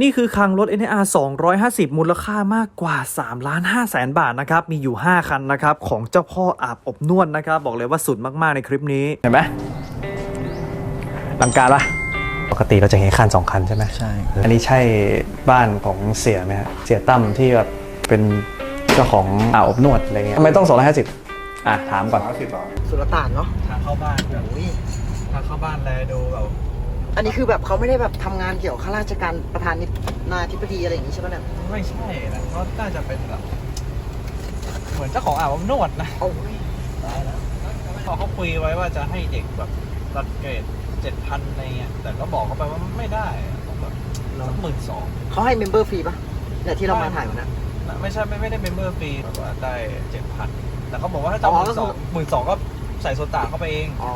นี่คือคลังรถ NR 250 มูลค่ามากกว่า3ล้าน5แสนบาทนะครับ มีอยู่ 5 คันนะครับ ของเจ้าพ่ออาบอบนวดนะครับ บอกเลยว่าสุดมากๆในคลิปนี้ เห็นไหมลังการปะปกติเราจะเห็นคัน 2 คันใช่ไหมใช่ อันนี้ใช่บ้านของเสียไหมฮะเสียตั้มที่แบบเป็นเจ้าของอาบอบนวดอะไรเงี้ยทำไมต้อง 250 อะ ถามก่อนสุลต่านเนาะทางเข้าบ้านโอ้ยทางเข้าบ้านแลดูแบบ อันนี้คือแบบเขาไม่ได้แบบทำงานเกี่ยวข้าราชการประธานาธิบดีอะไรอย่างงี้ใช่ไหมเนี่ยไม่ใช่นะเพราะน่าจะเป็นแบบเหมือนเจ้าของอาบอบนวดนะโอ้ยพอเขาคุยไว้ว่าจะให้เด็กแบบรัดเกรดเจ็ดพันอะไรเงี้ยแต่ก็บอกเขาไปว่าไม่ได้ต้องแบบสักหมื่นสองเขาให้เมมเบอร์ฟรีปะเนี่ยที่เรามาถ่ายวันนั้น ไม่ใช่ไม่ไม่ได้เมมเบอร์ฟรีแบบว่าได้เจ็ดพันแต่เขาบอกว่าถ้าจะอ๋หอมื่นสอง หมื่นสองก็ใส่โซตาเข้าไปเองอ๋อ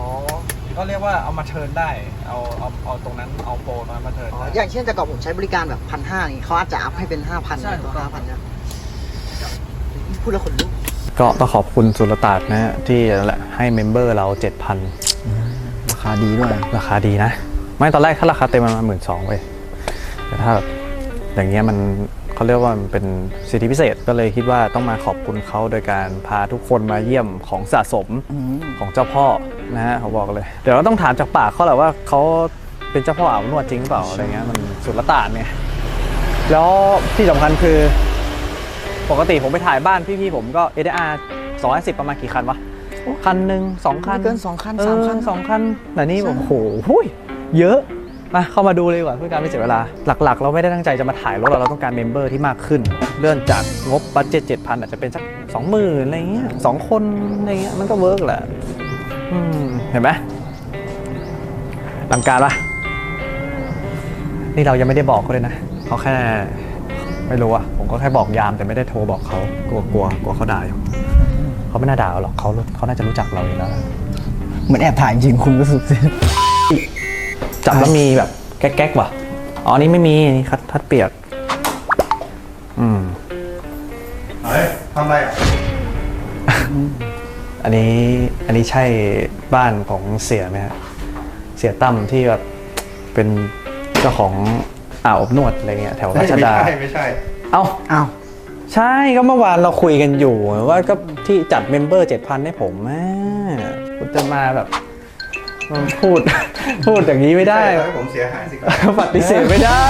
ก็เรียกว่าเอามาเทิร์นได้ เอาเอาเอาตรงนั้นเอาโปรนั้นมาเทิร์นอ๋อได้อย่างเช่นแต่ก่อนผมใช้บริการแบบพันห้าอย่างงี้เขาอาจจะอัพให้เป็นห้าพันใช่ถูกต้องห้าพันเนี่ยพูดแล้วขนลุก ก็ต้องขอบคุณสุลต่านนะฮะที่แหละให้เมมเบอร์เรา 7,000 ราคาดีด้วย ราคาดีนะ ไม่ตอนแรกถ้าราคาเต็มมันมาหมื่นสองเว้ยแต่ถ้าแบบอย่างเงี้ยมัน เขาเรียกว่ามันเป็นสิทธิพิเศษก็เลยคิดว่าต้องมาขอบคุณเขาโดยการพาทุกคนมาเยี่ยมของสะสมอืมของเจ้าพ่อนะฮะเขาบอกเลย เดี๋ยวเราต้องถามจากปากเขาแหละว่าเขาเป็นเจ้าพ่ออาบอบนวดจริงหรือเปล่าอะไรเงี้ยมันสุลต่านเนี่ยแล้วที่สำคัญคือ ปกติผมไปถ่ายบ้านพี่ๆผมก็ ADR 210ประมาณกี่คันวะคันหนึ่งสองคันไม่เกินสองคันเอสามอคันสองคันแต่นี่ใช่โอ้โหหุ้ยเยอะ มาเข้ามาดูเลยดีกว่าเพื่อการไม่เสียเวลา หลักๆ เราไม่ได้ตั้งใจจะมาถ่ายรถเราเราต้องการเมมเบอร์ที่มากขึ้น เลื่อนจากงบบัตเจ็ตเจ็ดพันอาจจะเป็นสักสองหมื่นอะไรเงี้ยสองคนอะไรเงี้ยมันก็เวิร์กแหละอืมเห็นไหมหลังการปะนี่เรายังไม่ได้บอกเขาเลยนะเขาแค่ไม่รู้อะผมก็แค่บอกยามแต่ไม่ได้โทรบอกเขากลัวกลัวกลัวเขาด่าอยู่เขาไม่น่าด่าเราหรอกเขาเขาน่าจะรู้จักเราอยู่แล้วเหมือนแอบถ่ายจริงคุณก็สุดสิ จับแล้วมีแบบแก๊กๆว่ะ อ๋อนี่ไม่มีนี่คัดทัดเปียก อืม เฮ้ยทำอะไรอะอันนี้อันนี้ใช่บ้านของเสียไหมฮะเสียตั้มที่แบบเป็นเจ้าของอ่าวอบนวดอะไรเงี้ยแถวรัชดา ไม่ใช่ไม่ใช่ เอ้า อ้าวใช่ก็เมื่อวานเราคุยกันอยู่ว่าก็ที่จัดเมมเบอร์เจ็ดพันให้ผมอะคุณจะมาแบบมา พูด พูดอย่างนี้ไม่ได้ ให้ผมเสียหายสิครับ ปฏิเสธไม่ได้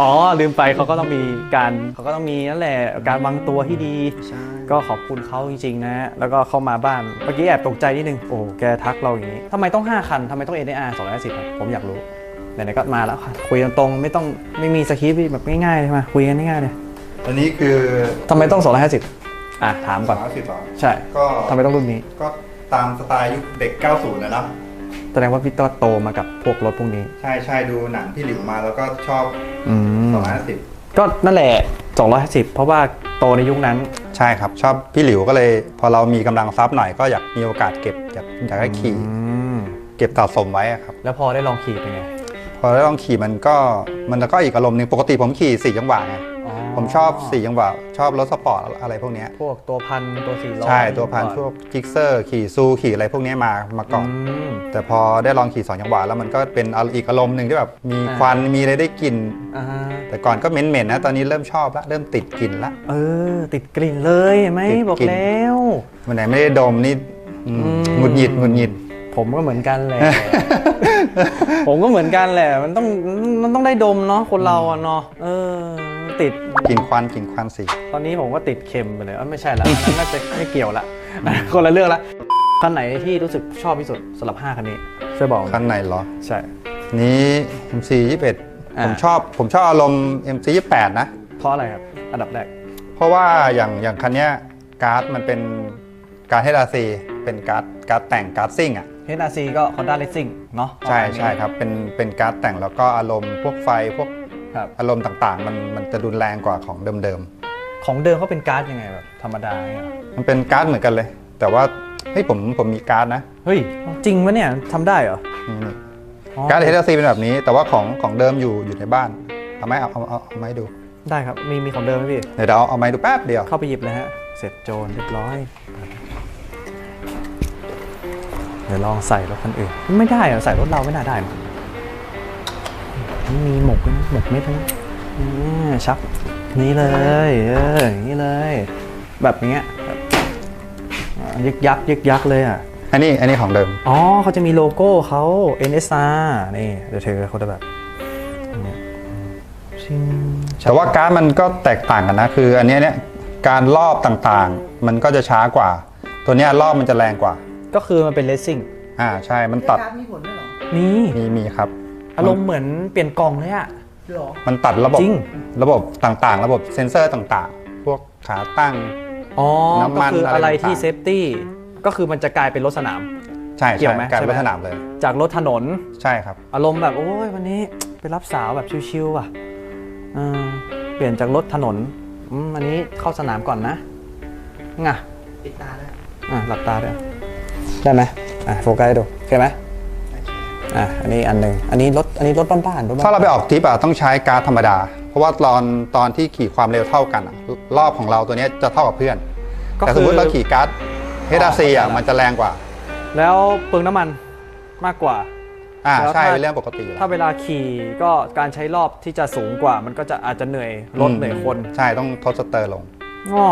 อ๋อ ลืมไปเขาก็ต้องมีการเขาก็ต้องมีนั่นแหละ การวางตัวที่ดี ใช่ ก็ขอบคุณเขาจริงๆนะ แล้วก็เข้ามาบ้าน เมื่อกี้แอบตกใจนิดนึง โอ้แกทักเราอย่างนี้ทำไมต้อง 5 คันทำไมต้อง NAR 250ครับผมอยากรู้ ไหนๆก็มาแล้วค่ะ คุยกันตรงไม่ต้องไม่มีสคริปต์แบบง่ายๆใช่ไหมคุยกันง่ายๆเลยอันนี้คือทำไมต้อง 250อะถามก่อน สามสิบบาทใช่ก็ทำไมต้องรุ่นนี้ ก็ตามสไตล์ยุคเด็ก 90 นะเนาะ แสดงว่าพี่ต้อโตมากับพวกรถพวกนี้ ใช่ใช่ดูหนังพี่หลิวมาแล้วก็ชอบอืม250ก็นั่นแหละ 250 เพราะว่าโตในยุคนั้น ใช่ครับ ชอบพี่หลิวก็เลย พอเรามีกำลังทรัพย์หน่อยก็อยากมีโอกาสเก็บอยากอยากให้ขี่ อืม เก็บสะสมไว้อะครับ แล้วพอได้ลองขี่เป็นไง พอได้ลองขี่มันก็มันก็อีกอารมณ์หนึ่งปกติผมขี่สี่จังหวะไง ผมชอบสี่จังหวะชอบรถสปอร์ตอะไรพวกเนี้ยพวกตัวพันตัวสี่ล้อใช่ตัวพันพวกกิกเซอร์ขี่ซูขี่อะไรพวกเนี้ยมามาก่อนมแต่พอได้ลองขี่สองจังหวะแล้วมันก็เป็นอีกอารมณ์หนึ่งที่แบบมีอ่าควันมีอะไรได้กลิ่นอ่าแต่ก่อนก็เหม็นๆนะตอนนี้เริ่มชอบละเริ่มติดกลิ่นละเออ ติดกลิ่นเลยเห็นไหมติดบอกกลิ่นแล้ววันไหนไม่ได้ดมนี่อืมอืมหงุดหงิดหงุดหงิดผมก็เหมือนกันแหละ ผมก็เหมือนกันแหละ มันต้องมันต้องได้ดมเนาะคนเราอะเนาะ เออ ติดกลิ่นควันกลิ่นควันสีตอนนี้ผมก็ติดเค็มไปเลยเอ้ยไม่ใช่ละอันนั้นน่าจะไม่เกี่ยวละ คนละเรื่องละคันไหนที่รู้สึกชอบที่สุดสำหรับ5คันนี้ช่วยบอกหน่อยคันไหนเหรอ ใช่ นี้ MC 21 อ่า ผมชอบผมชอบอารมณ์ MC 28นะ เพราะอะไรครับอันดับแรก เพราะว่าอย่างอย่างคันเนี้ยการ์ดมันเป็นการ์ดเฮดาซีเป็นการ์ดการ์ดแต่งการ์ดซิ่งอะ HRC ก็ Honda Racing เนาะใช่ประมาณนี้ใช่ครับเป็นเป็นการ์ดแต่งแล้วก็อารมณ์พวกไฟพวก ครับอารมณ์ต่างๆ มันมันจะรุนแรงกว่าของเดิมของเดิมเขาเป็นการ์ดยังไงแบบธรรมดาเนี่ยเหรอๆ มันเป็นการ์ดเหมือนกันเลย แต่ว่าเฮ้ยผมผมมีการ์ดนะเฮ้ย จริงปะเนี่ยทำได้เหรอนี่นี่อ๋อการ์ดเฮดาซีเป็นแบบนี้ แต่ว่าของของเดิมอยู่อยู่ในบ้านเอาไหมเอาเอาเอาเอาไหมดูได้ครับ มีมีของเดิมไหมพี่ เดี๋ยวเราเอาไหมดูแป๊บเดียว เข้าไปหยิบเลยฮะ เสร็จโจรเรียบร้อย เดี๋ยวลองใส่รถคันอื่น ไม่ได้เหรอใส่รถเราไม่น่าได้หรอ มีหมกด้วยนะหมกเม็ดทั้งนั้นนี่ชักนี้เลยเอออย่างนี้เลย แบบเนี้ยแบบอ่ายึกยักยึกยักเลยอะอันนี้อันนี้ของเดิม อ๋อเขาจะมีโลโก้เขา NSR นี่เดี๋ยวเธอเขาจะแบบเนี่ยชิงแต่ว่าการ์ดมันก็แตกต่างกันนะ คืออันเนี้ยเนี่ยการรอบต่างๆ มันก็จะช้ากว่า ตัวเนี้ยรอบมันจะแรงกว่า ก็คือมันเป็นเลสซิ่งอ่าใช่มันตัดการ์ดมีผลด้วยเหรอนี่มีมีครับ อารมณ์เหมือนเปลี่ยนกล่องเลยอะ หรอ มันตัดระบบจริง ระบบต่างๆ ระบบเซ็นเซอร์ต่างๆ พวกขาตั้ง อ๋อ น้ำมันก็คืออะไรที่อะไรต่างๆ เซฟตี้ ก็คือมันจะกลายเป็นรถสนาม ใช่เกี่ยวใช่ไหมการใช่ไหมรถสนามเลย จากรถถนน ใช่ครับ อารมณ์แบบ โอ้ยวันนี้ ไปรับสาวแบบชิวๆอะเออเปลี่ยนจากรถถนนอืมอันนี้เข้าสนามก่อนนะง่ะ ปิดตาด้วยอะหลับตาด้วยได้ไหมอะโฟกัสให้ดูโอเคไหม อะอันนี้อันหนึ่งอันนี้รถอันนี้รถบ้านๆรถบ้านๆถ้าเราไปออกทริปอะต้องใช้การ์ดธรรมดา เพราะว่าตอนตอนที่ขี่ความเร็วเท่ากันอะรอบของเราตัวเนี้ยจะเท่ากับเพื่อน ก็แต่สคืมอมติเราขี่การ์ดเฮดาซีอะเข้าใจละมันจะแรงกว่า แล้วเปลืองน้ำมันมากกว่า อ่าแล้วใช่ถ้า เป็นเรื่องปกติอยู่แล้วถ้าเวลาขี่ก็การใช้รอบที่จะสูงกว่า มันก็จะอาจจะเหนื่อยรถเหนื่อยคนใช่ต้องทดสเตอร์ลง อ๋อ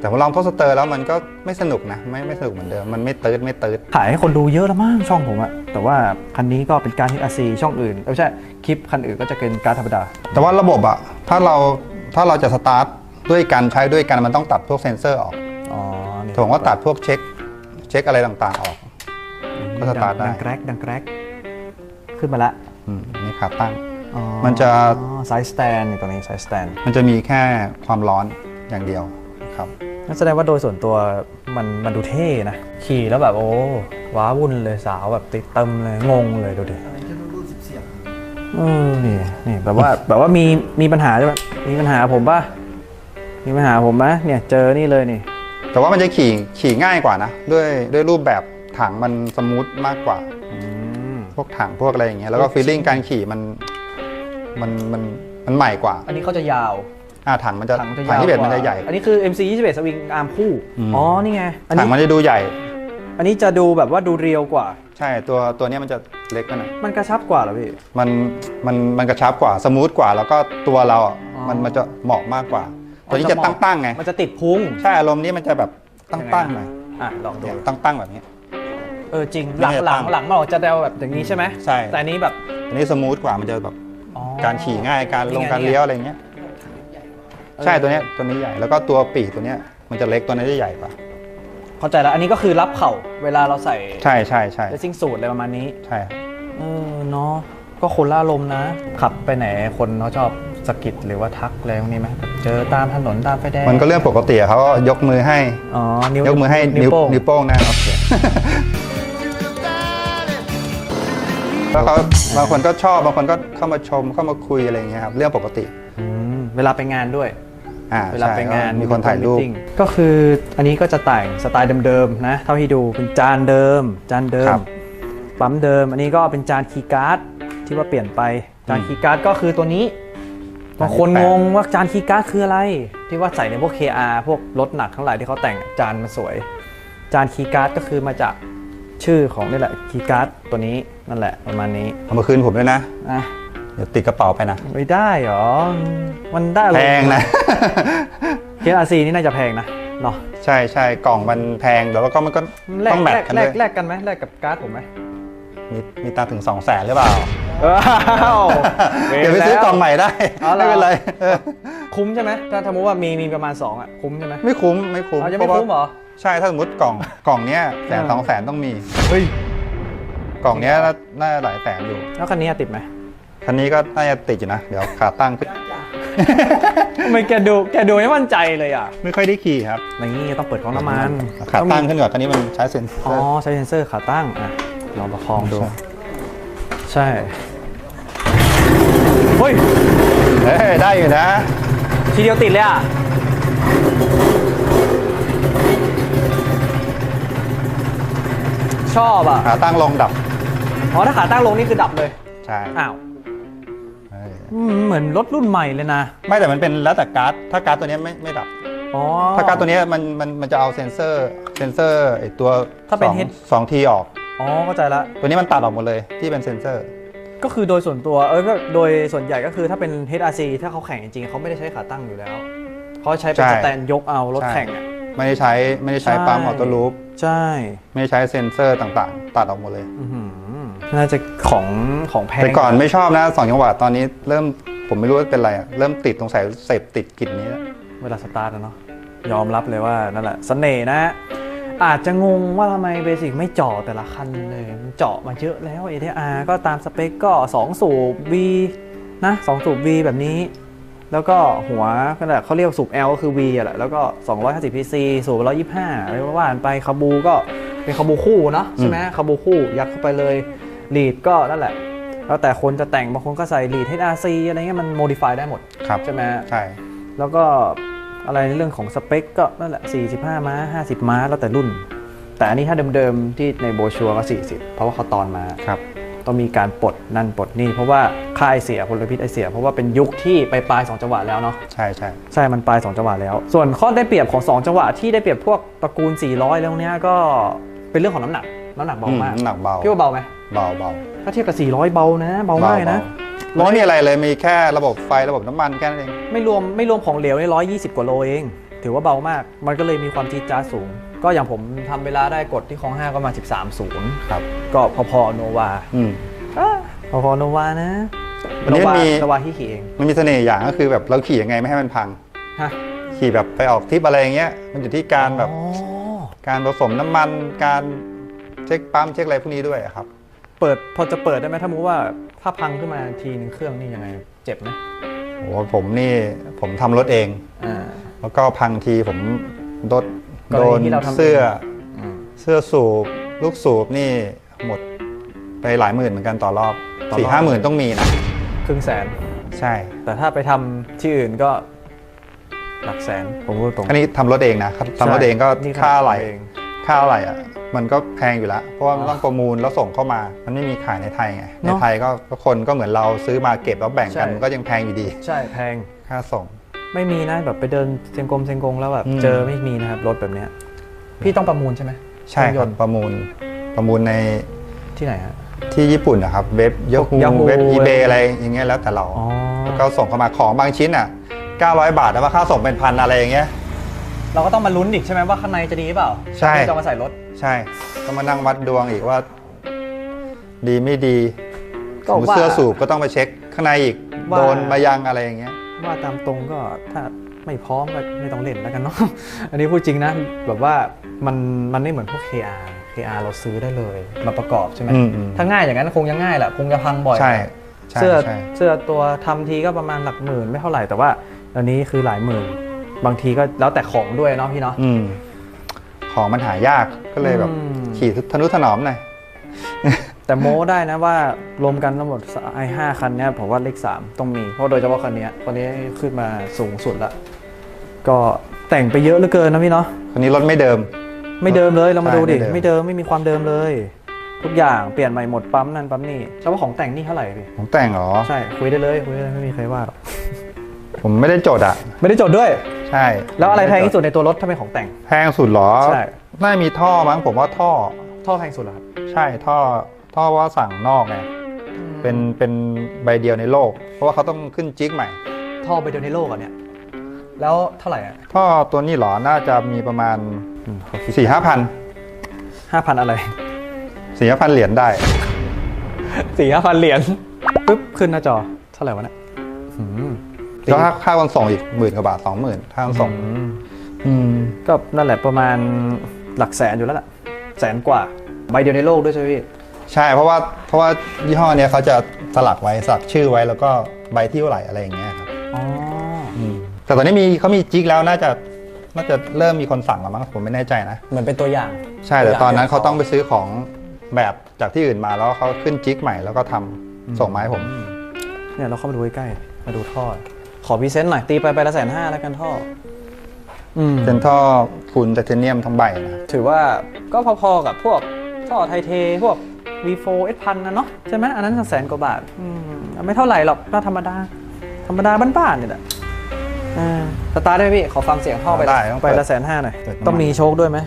แต่พอลองทดสเตอร์แล้วมันก็ไม่สนุกนะไม่ไม่สนุกเหมือนเดิมมันไม่ตืดไม่ตืดขายให้คนดูเยอะแล้วมั้งช่องผมอะแต่ว่าคันนี้ก็เป็นการที่อาซีช่องอื่นเอ้ยไม่ใช่คลิปคันอื่นก็จะเป็นการดธรรมดา แต่ว่าระบบอะถ้าเราถ้าเราจะสตาร์ทด้วยกันใช้ด้วยกันมันต้องตัดพวกเซ็นเซอร์ออกอ๋อนี่ผมว่าตัดพวกเช็คเช็คอะไรต่างๆออกก็สตาร์ทได้ดังแกรกดังแกรกขึ้นมาละอืมนี่ขาตั้งอ๋อมันจะไซส์สแตนนี่ตัวนี้ไซส์สแตนมันจะมีแค่ความร้อนอย่างเดียวครับ นั่นแสดงว่าโดยส่วนตัวมันมันดูเท่นะ ขี่แล้วแบบโอ้ว้าวุ่นเลยสาวแบบติดเต็มเลยงงเลยดูดิอะไรที่รุ่นรุ่นสิบเสียงเออนี่นี่แบบว่าแบบว่ามีมีปัญหาใช่ไหมมีปัญหาผมป่ะมีปัญหาผมไหมเนี่ยเจอนี่เลยนี่ แต่ว่ามันจะขี่ขี่ง่ายกว่านะ ด้วยด้วยรูปแบบถังมันสมูทมากกว่า อืมพวกถังพวกอะไรอย่างเงี้ยแล้วก็ฟีลลิ่งการขี่มันมันมันมันใหม่กว่า อันนี้เขาจะยาว อ่าถังมันจะถังจะถัยางวที่เบ็ดกว่ามันจะใหญ่อันนี้คือ MC 21สวิงอาร์มคู่อืมอ๋อนี่ไงอันถันี้งมันจะดูใหญ่ อันนี้จะดูแบบว่าดูเรียวกว่า ใช่ตัวตัวเนี้ยมันจะเล็กกว่าหน่อยมันกระชับกว่าเหรอพี่ มันมันมันกระชับกว่าสมูทกว่า แล้วก็ตัวเราอะอ๋อ มันมันจะเหมาะมากกว่า ตัวนี้จะเหมาตั้งๆไงมันจะติดพุงใช่อารมณ์นี้มันจะแบบตั้งๆหน่อยอะลองดูเนี่ยตั้งๆแบบนี้ เออจริงหลังไม่ได้หลัตั้งงหลังมันออกจะแดวแบบอย่างนี้ใช่ไหมใช่ แต่อันนี้แบบ อันนี้สมูทกว่ามันจะแบบอ๋อ การขี่ง่ายการลงนี่ไง การเลี้ยวอะไรเงี้ย ใช่ตัวเนี้ยตัวนี้ใหญ่แล้วก็ตัวปีกตัวเนี้ยมันจะเล็กตัวนี้จะใหญ่กว่าเข้าใจแล้วอันนี้ก็คือรับเข่าเวลาเราใส่ใช่ใช่ใช่เลสซิ่งสูตรอะไรประมาณนี้ใช่ครับเออเนาะก็คนละลมณ์นะ ขับไปไหนคนเขาชอบสะกิดหรือว่าทักอะไรพวกนี้ไหมแบบเจอตามถนนตามไฟแดงมันก็เรื่องปกติอะเขาก็ยกมือให้อ๋อนิ้วยกมือให้นิ้วโป้งนิ้วโป้งนะแล้วเขาบางคนก็ชอบบางคนก็เข้ามาชมเข้ามาคุยอะไรอย่างเงี้ยครับเรื่องปกติอืมเวลาไปงานด้วยอ่า เวลาไปงานใช่มีคนถ่ายรูปมีก็คืออันนี้ก็จะแต่งสไตล์เดิมๆนะเท่าที่ดูเป็นจานเดิม จานเดิคมรับปั๊มเดิม อันนี้ก็เป็นจานคีย์การ์ดที่ว่าเปลี่ยนไปจานอืมคีย์การ์ดก็คือตัวนี้จานที่บางคนแปดงงว่าจานคีย์การ์ดคืออะไร ที่ว่าใส่ในพวก KR พวกรถหนักทั้งหลายที่เขาแต่งจานมันสวย จานคีย์การ์ดก็คือมาจากชื่อของนี่แหละคีย์การ์ดตัวนี้นั่นแหละประมาณนี้เอามาคืนผมด้วยนะอะเดี๋ยวติดกระเป๋าไปนะ ไม่ได้หรอ มันได้อารมแพณ์งนะเคสอาซีนี่น่าจะแพงนะเนาะใช่ใช่กล่องมันแพงแล้วก็มันก็แลกต้องแมทแลกกันแลด้กวยแลกกันไหมแลกกับการ์ดผมไหมมีมีตังค์ถึง2 0 0แสนหรือเปล่าว้าวเดี๋ยวไปซื้อกล่องใหม่ได้อ๋อเหรอไม่เป็นไรเออคุ้มใช่ไหมถ้าสมมติว่ามีมีประมาณ 2อะคุ้มใช่ไหมไม่คุ้มไม่คุ้มอ๋อยังไม่พาะว่าคุ้มเหรอใช่ถ้าสมมติกล่องกล่องเนี้ยแสนอ่าสองแสนต้องมีเฮ้ยกล่องเนี้ยน่าน่าจะหลายแสนอยู่ แล้วคันนี้ติดไหม คันนี้ก็น่าจะติดอยู่นะ เดี๋ยวขาตั้งขึ้น ทำไมแกดูแกดูไม่มั่นใจเลยอะไม่ค่อยได้ขี่ครับนี่ต้องเปิดของน้ำมันขาตั้งมีขึ้นก่อนคันนี้มันใช้เซ็นเซอ๋ออร์ ใช้เซนเซอร์ขาตั้งอะลองประคองดู ใช่ ใช่เฮ้ย เฮ้ยได้อยู่นะ ทีเดียวติดเลยอะ ชอบอะ ขาตั้งลงดับ อ๋อ ถ้าขาตั้งลงนี่คือดับเลย ใช่ อ้าวเฮ้ย อืมเหมือนรถรุ่นใหม่เลยนะไม่แต่มันเป็นแล้วแต่การ์ดถ้าการ์ดตัวเนี้ยไม่ไม่ดับ อ๋อ ถ้าการ์ดตัวเนี้ยมันมันมันจะเอาเซ็นเซอร์เซ็นเซอร์ไอตัวถ้าเป็นสอง H สองทีออก อ๋อเข้าใจละ ตัวนี้มันตัดออกหมดเลยที่เป็นเซ็นเซอร์ ก็คือโดยส่วนตัวเออก็โดยส่วนใหญ่ก็คือถ้าเป็น HRC ถ้าเขาแข่งจริงๆเขาไม่ได้ใช้ขาตั้งอยู่แล้วเขาใช้เป็นใช่ สแตนยกเอารถแข่งอะไม่ได้ใช้ไม่ได้ใช้ปั๊มออโต้ลูปใช่ไม่ได้ใช้เซ็นเซอร์ต่างๆ ตัดออกหมดเลย อื้อหือ น่าจะของของแพงแต่ก่อนไม่ชอบนะสองจังหวะตอนนี้เริ่มผมไม่รู้ว่าเป็นอะไรอะเริ่มติดตรงสายเสพติดกลิ่นนี้แล้วเวลาสตาร์ทอะเนาะยอมรับเลยว่านั่นแหละเสน่ห์นะ อาจจะงงว่าทำไมเบสิกไม่เจาะแต่ละคันเลยมันเจาะมาเยอะแล้ว ATR ก็ตามสเปคก็ 2 สูบ V นะ2สูบ V แบบนี้ แล้วก็หัวก็แหละเขาเรียกสูบ L ก็คือ V อะแหละแล้วก็ 250 cc สูบ 125อะไรก็ว่ากันไปคาบูก็เป็นคาบูคู่เนาะใช่ไหมคาบูคู่ยัดเข้าไปเลย ลีดก็นั่นแหละ แล้วแต่คนจะแต่งบางคนก็ใส่ลีด HRC อะไรเงี้ยมันโมดิฟายได้หมด ครับใช่ไหมใช่ แล้วก็อะไรในเรื่องของสเปคก็นั่นแหละ 45 ม้า 50 ม้า แล้วแต่รุ่น แต่อันนี้ถ้าเดิมๆ ที่ในโบรชัวร์ก็ 40 เพราะว่าเขาตอนมา ครับ ต้องมีการปลดนั่นปลดนี่ เพราะว่าค่าไอเสียพลพิษไอเสีย เพราะว่าเป็นยุคที่ไปปลาย2จังหวะแล้วเนาะ ใช่ใช่ใช่ มันปลาย 2 จังหวะแล้ว ส่วนข้อได้เปรียบของ 2 จังหวะที่ได้เปรียบพวกตระกูล 400 แล้วเนี้ยก็เป็นเรื่องของน้ำหนัก น้ำหนักเบามากอืมน้ำหนักเบา พี่ว่าเบาไหม เบาเบาถ้าเทียบกับ 400 เบานะ เบามากนะร้อยไม่มีอะไรเลยมีแค่ระบบไฟระบบน้ำมันแค่นั้นเองไม่รวมไม่รวมของเหลวในร้อยยี่สิบกว่าโลเอง ถือว่าเบามาก มันก็เลยมีความจี๊ดจ๊าดสูง ก็อย่างผมทำเวลาได้กดที่คลองห้าก็มา 13ศูนย์ครับก็พอๆโนวาอืม พอๆโนวานะอันโนนี้วามี โนวาที่ขี่เองมันมีเสน่ห์อย่างก็คือแบบเราขี่ยังไงไม่ให้มันพัง ฮะขี่แบบไปออกทริปอะไรอย่างเงี้ย มันอยู่ที่การแบบอ๋อ การผสมน้ำมัน การเช็คปั๊มเช็คอะไรพวกนี้ด้วยอะครับ เปิดพอจะเปิดได้ไหมถ้ามุติว่าถ้าพังขึ้นมาทีนึงเครื่องนี่ยังไง เจ็บไหมโอ้ผมนี่ผมทำรถเอง อ่า แล้วก็พังทีผมโดนกรณีโดนที่เราทำเสื้อ อืม เสื้อสูบ ลูกสูบนี่หมดไปหลายหมื่นเหมือนกันต่อรอบต่อรอบ สี่ห้าหมื่นต้องมีนะ ครึ่งแสน ใช่ แต่ถ้าไปทำที่อื่นก็หลักแสนผมพูดตรง อันนี้ทำรถเองนะทำรถเองก็นี่ค่าอะไรทำเอง ค่าอะไรอะ มันก็แพงอยู่แล้วเพราะว่ามันต้องประมูลแล้วส่งเข้ามา มันไม่มีขายในไทยไง ในเนอะไทยก็ก็คนก็เหมือนเราซื้อมาเก็บแล้วแบ่งกันใช่มันก็ยังแพงอยู่ดี ใช่แพงค่าส่ง ไม่มีนะแบบไปเดินเซงกงเซงกงแล้วแบบอืมเจอไม่มีนะครับรถแบบเนี้ยพี่ต้องประมูลใช่ไหมใช่เครื่องยครับนต์ประมูลประมูลในที่ไหนฮะที่ญี่ปุ่นนะครับเว็บยพวก Yahoo เว็บอีเบอะไรอย่างเงี้ยแล้วแต่เราอ๋อแล้วก็ส่งเข้ามาของบางชิ้นอะ900 บาทแต่ว่าค่าส่งเป็นพันอะไรอย่างเงี้ย เราก็ต้องมาลุ้นอีกใช่ไหมว่าข้างในจะดีหรือเปล่าใช่ ที่จะเอามาใส่รถ ใช่ต้องมานั่งวัดดวงอีกว่า ดีไม่ดีก็สมมุติว่า เสื้อสูบก็ต้องไปเช็คข้างในอีกว่า โดนมายังอะไรอย่างเงี้ย ว่าตามตรงก็ถ้าไม่พร้อมก็ไม่ต้องเล่นแล้วกันเนาะ อันนี้พูดจริงนะ แบบว่ามันมันไม่เหมือนพวก KR KR เราซื้อได้เลยมาประกอบใช่ไหมอืมอืม ถ้าง่ายอย่างนั้นคงจะง่ายแหละคงจะพังบ่อย ใช่ใช่เสื้อใช่ เสื้อตัวทำทีก็ประมาณหลักหมื่นไม่เท่าไหร่แต่ว่าอันนี้คือหลายหมื่น บางทีก็แล้วแต่ของด้วยเนาะพี่เนาะ อืม ของมันหายากก็เลยแบบอืม ขี่ทนุถนอมหน่อย แต่โม้ได้นะว่ารวมกันทั้งหมดไอ้ห้าคันเนี้ยผมว่าเลข3ต้องมี เพราะโดยเฉพาะคันเนี้ยคันนี้ขึ้นมาสูงสุดละก็แต่งไปเยอะเหลือเกินนะพี่เนาะ คนนี้รถไม่เดิม ไม่เดิมเลยเรามาใช่ดูดิไม่ไม่เดิเดิมมไม่มีความเดิมเลย ทุกอย่างเปลี่ยนใหม่หมดปั๊มนั่นปั๊มนี่เฉพาะของแต่งนี่เท่าไหร่พี่ผมแต่งเหรอ ใช่คุยได้เลยคุยได้เลยไม่มีใครว่าหรอกผมไม่ได้จดอะ ไม่ได้จดด้วย ใช่ แล้วอะไรแพงที่สุดในตัวรถถ้าเป็นของแต่ง แพงสุดเหรอใช่ น่ามีท่อมั้งผมว่าท่อ ท่อแพงสุดเหรอครับใช่ท่อท่อว่าสั่งนอกไงเป็นเป็นใบเดียวในโลก เพราะว่าเขาต้องขึ้นจิ๊กใหม่ ท่อไปเดียวในโลกอะเนี่ย แล้วเท่าไหร่อะท่อตัวนี้เหรอน่าจะมีประมาณสี่4ี่ห้าพันห้าพันอะไรสี่ห้าพันเหรียญได้สี่ห้าพันเหรียญปุ๊บขึ้นหน้าจอเท่าไหร่วะเนี่ย หืมแล้วค่าค่าขนส่งอีกหมื่นกว่าบาทสองหมื่นค่าขนส่งอืมอืมก็นั่นแหละประมาณหลักแสนอยู่แล้วล่ะแสนกว่าใบเดียวในโลกด้วยใช่ไหมพี่ใช่เพราะว่าเพราะว่ายี่ห้อเนี้ยเขาจะสลักไว้สลักชื่อไว้แล้วก็ใบที่เท่าไหร่อะไรอย่างเงี้ยครับอ๋ออืมแต่ตอนนี้มีเขามีจิ๊กแล้วน่าจะน่าจะเริ่มมีคนสั่งแล้วมั้งผมไม่แน่ใจนะ เหมือนเป็นตัวอย่าง ใช่แต่ตอนนั้นเขาต้องไปซื้อของแบบจากที่อื่นมาแล้วเขาขึ้นจิ๊กใหม่แล้วก็ทำส่งมาให้ผมเนี่ยเราเข้ามาดูใกล้ๆมาดูท่อ ขอพรีเซนต์หน่อยตีไปไปละแสนห้าแล้วกันท่ออืมเป็นท่อฟูนไทเทเนียมทั้งใบนะถือว่าก็พอๆกับพวกท่อไทเทพวก V4 S พันนะเนาะใช่ไหมอันนั้นแสนกว่าบาทอืมไม่เท่าไหร่หรอกก็ธรรมดา ธรรมดาบ้านๆเนี่ยแหละอ่าสตาร์ทได้พี่ ขอฟังเสียงท่อไปได้ต้องไปเปิดละแสนห้าหน่อย เปิดน้ำมัน ต้องมีโชคด้วยไหม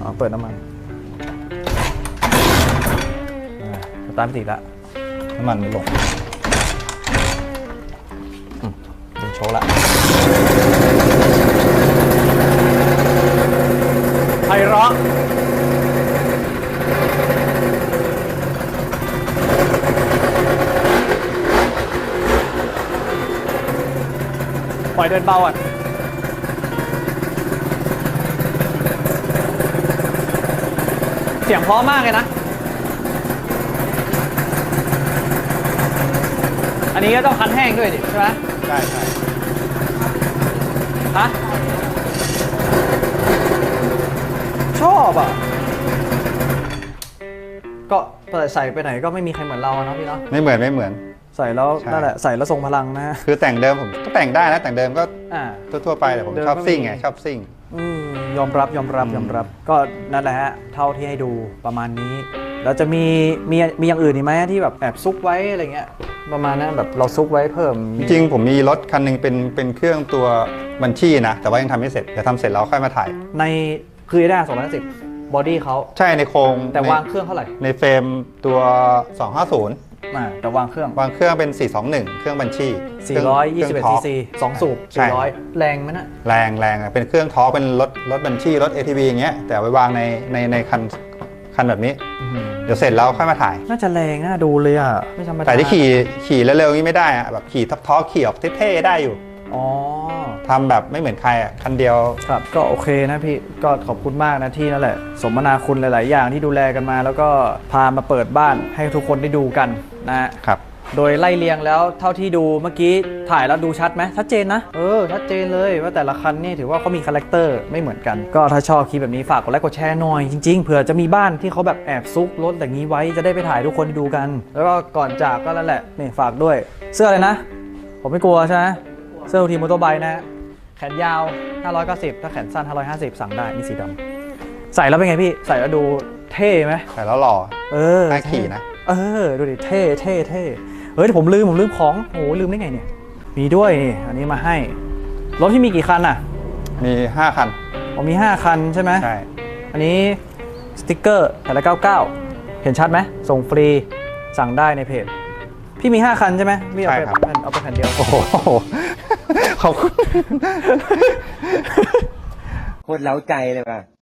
อ๋อเปิดน้ำมันอ่าสตาร์ทไม่ติดละโอน้ำมันลง ชว์ละไพเราะปล่อยเดินเบาอะเสียงเพราะมากเลยนะ อันนี้ก็ต้องคันแห้งด้วยดิใช่ไหม ใช่ใช่ ฮะ ชอบอะ ก็เปิดใส่ไปไหนก็ไม่มีใครเหมือนเราอะเนาะพี่เนาะ ไม่เหมือนไม่เหมือน ใส่แล้วใช่ นั่นแหละใส่แล้วทรงพลังนะ คือแต่งเดิมผมก็แต่งได้นะ แต่งเดิมก็อ่า ทั่วๆไปแต่ผมเดิมชอบก็ซิ่งมีไงชอบซิ่ง อืมยอมรับยอมรับอืมยอมรับ ก็นั่นแหละฮะเท่าที่ให้ดูประมาณนี้ แล้วจะมีมีมีอย่างอื่นอีกไหมที่แบบแอบซุกไว้อะไรเงี้ย ประมาณนั้นแบบเราซุกไว้เพิ่ม จริงๆผมมีรถคันหนึงเป็นเป็นเครื่องตัวบัญชีนะ แต่ว่ายังทำไม่เสร็จเดี๋ยวทำเสร็จแล้วค่อยมาถ่าย ในคือได้สองพันสิบอดี้เขาใช่ในโครงแต่ในวางเครื่องเท่าไหร่ในเฟรมตัว 250 อ่าแต่วางเครื่องวางเครื่องเป็น 421 เครื่องบัญชีเครื่องเครื่อง421 ท็ซีอป ซีสองสูบใช่ 400 แรงไหมนะแรงแรงอะเป็นเครื่องท้อเป็นรถรถบัญชีรถ ATV อย่างเงี้ยแต่เอาไปวางในในในคันคันแบบนี้ เดี๋ยวเสร็จแล้วค่อยมาถ่าย น่าจะแรงน่าดูเลยอะไม่ธรรมดาแต่ที่ขี่ขี่เร็วๆนี้ไม่ได้อะแบบขี่ทับท้อขี่ออกเท่ๆได้อยู่อ๋อทำแบบไม่เหมือนใครอะคันเดียวครับก็โอเคนะพี่ก็ขอบคุณมากนะที่นั่นแหละ สมนาคุณหลาย ๆ อย่างที่ดูแลกันมา แล้วก็พามาเปิดบ้านให้ทุกคนได้ดูกันนะฮะครับ โดยไล่เรียงแล้วเท่าที่ดูเมื่อกี้ถ่ายแล้วดูชัดไหมชัดเจนนะ เออชัดเจนเลยว่าแต่ละคันนี่ถือว่าเขามีคาแรคเตอร์ไม่เหมือนกัน ก็ถ้าชอบคลิปแบบนี้ฝากกดไลค์กดแชร์หน่อยจริงๆเผื่อจะมีบ้านที่เขาแบบแอบซุกรถอย่างนี้ไว้จะได้ไปถ่ายทุกคนดูกัน แล้วก็ก่อนจากก็นั่นแหละนี่ฝากด้วย เสื้อเลยนะ ผมไม่กลัวใช่ไหมเสื้อทีมมอเตอร์ไบค์นะฮะแขนยาว 590 ถ้าแขนสั้น 550 สั่งได้นี่สีดำใส่แล้วเป็นไงพี่ใส่แล้วดูเท่ไหมแต่แล้วหล่อเออน่าขี่นะเออ ดูดิ เท่เท่เท่เฮ้ยแต่ผมลืมผมลืมของโอ้โหลืมได้ไงเนี่ย มีด้วยนี่อันนี้มาให้ รถที่มีกี่คันอะมี 5 คัน ผมมี 5 คันใช่ไหมใช่ อันนี้สติกเกอร์แต่ละ99 เห็นชัดไหมส่งฟรีสั่งได้ในเพจ พี่มี 5 คันใช่ไหมพี่เอาไปแผ่นเอาไปแผ่นเดียว โอ้โหขอบคุณ โคตรเล้าใจเลยว่ะ